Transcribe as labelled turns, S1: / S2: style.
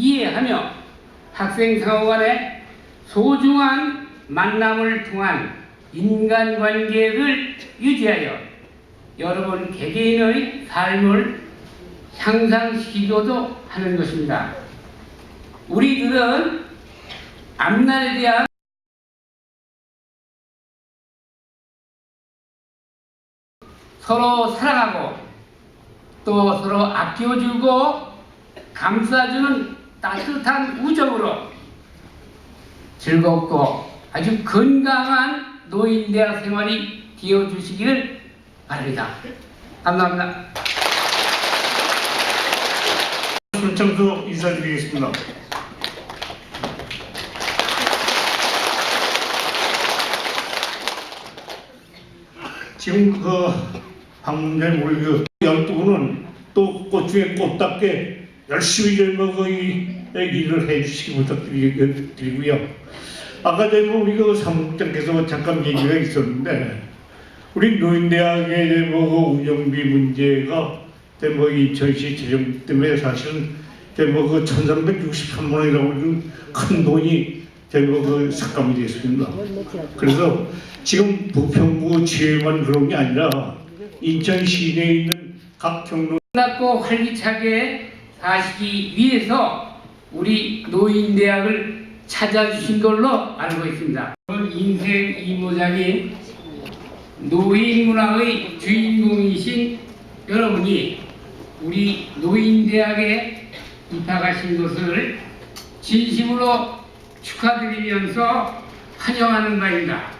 S1: 이해하며 학생 상호 간의 소중한 만남을 통한 인간관계를 유지하여 여러분 개개인의 삶을 향상시키고도 하는 것입니다. 우리들은 앞날에 대한 서로 사랑하고 또 서로 아껴주고 감싸주는 따뜻한 우정으로 즐겁고 아주 건강한 노인 대학 생활이 되어 주시기를 바랍니다. 감사합니다.
S2: 손창수 인사드리겠습니다. 지금 그 방문된 우리 그 열두 분은 또 꽃중에 꽃답게 열심히 젊어그 일을 해주시기 부탁드리고요. 아까 전에 우리 그 사무장께서 잠깐 얘기가 있었는데 우리 노인대학의 뭐 운영비 문제가 뭐 2000시 재정 때문에 사실은 뭐그 1363만 원이라고 하는 큰 돈이 뭐그 삭감이 됐습니다. 그래서 지금 부평구 지회만 그런 게 아니라 인천 시내에 있는 각 경로
S1: 끝났고 활기차게 사시기 위해서 우리 노인대학을 찾아주신 걸로 알고 있습니다. 인생 이모작인 노인문화의 주인공이신 여러분이 우리 노인대학에 입학하신 것을 진심으로 축하드리면서 환영하는 바입니다.